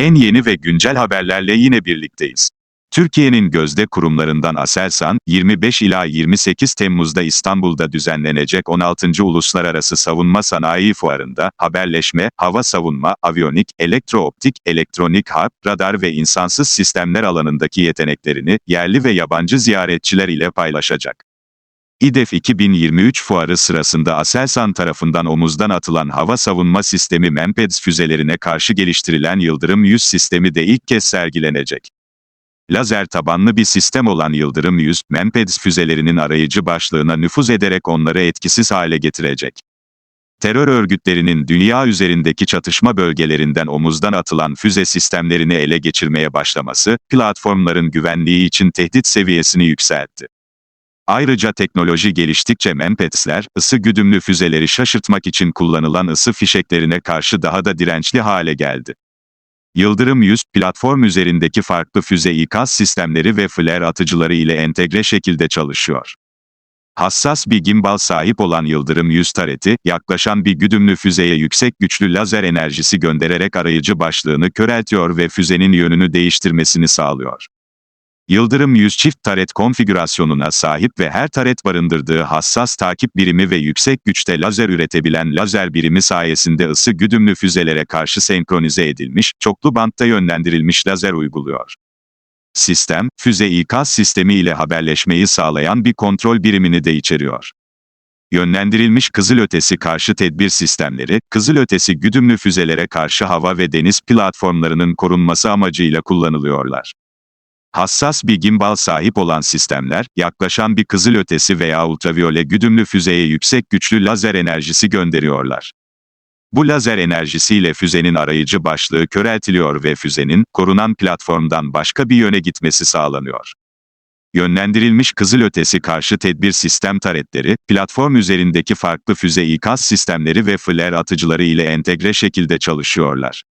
En yeni ve güncel haberlerle yine birlikteyiz. Türkiye'nin gözde kurumlarından Aselsan, 25 ila 28 Temmuz'da İstanbul'da düzenlenecek 16. Uluslararası Savunma Sanayi Fuarı'nda haberleşme, hava savunma, aviyonik, elektrooptik, elektronik harp, radar ve insansız sistemler alanındaki yeteneklerini yerli ve yabancı ziyaretçiler ile paylaşacak. İDEF 2023 fuarı sırasında Aselsan tarafından omuzdan atılan hava savunma sistemi MEMPEDS füzelerine karşı geliştirilen Yıldırım 100 sistemi de ilk kez sergilenecek. Lazer tabanlı bir sistem olan Yıldırım 100, MEMPEDS füzelerinin arayıcı başlığına nüfuz ederek onları etkisiz hale getirecek. Terör örgütlerinin dünya üzerindeki çatışma bölgelerinden omuzdan atılan füze sistemlerini ele geçirmeye başlaması, platformların güvenliği için tehdit seviyesini yükseltti. Ayrıca teknoloji geliştikçe MEMPEDS'ler, ısı güdümlü füzeleri şaşırtmak için kullanılan ısı fişeklerine karşı daha da dirençli hale geldi. Yıldırım 100, platform üzerindeki farklı füze ikaz sistemleri ve flare atıcıları ile entegre şekilde çalışıyor. Hassas bir gimbal sahip olan Yıldırım 100 tareti, yaklaşan bir güdümlü füzeye yüksek güçlü lazer enerjisi göndererek arayıcı başlığını köreltiyor ve füzenin yönünü değiştirmesini sağlıyor. Yıldırım 100 çift taret konfigürasyonuna sahip ve her taret barındırdığı hassas takip birimi ve yüksek güçte lazer üretebilen lazer birimi sayesinde ısı güdümlü füzelere karşı senkronize edilmiş, çoklu bantta yönlendirilmiş lazer uyguluyor. Sistem, füze ikaz sistemi ile haberleşmeyi sağlayan bir kontrol birimini de içeriyor. Yönlendirilmiş kızılötesi karşı tedbir sistemleri, kızılötesi güdümlü füzelere karşı hava ve deniz platformlarının korunması amacıyla kullanılıyorlar. Hassas bir gimbal sahip olan sistemler, yaklaşan bir kızılötesi veya ultraviyole güdümlü füzeye yüksek güçlü lazer enerjisi gönderiyorlar. Bu lazer enerjisiyle füzenin arayıcı başlığı köreltiliyor ve füzenin, korunan platformdan başka bir yöne gitmesi sağlanıyor. Yönlendirilmiş kızılötesi karşı tedbir sistem taretleri, platform üzerindeki farklı füze ikaz sistemleri ve flare atıcıları ile entegre şekilde çalışıyorlar.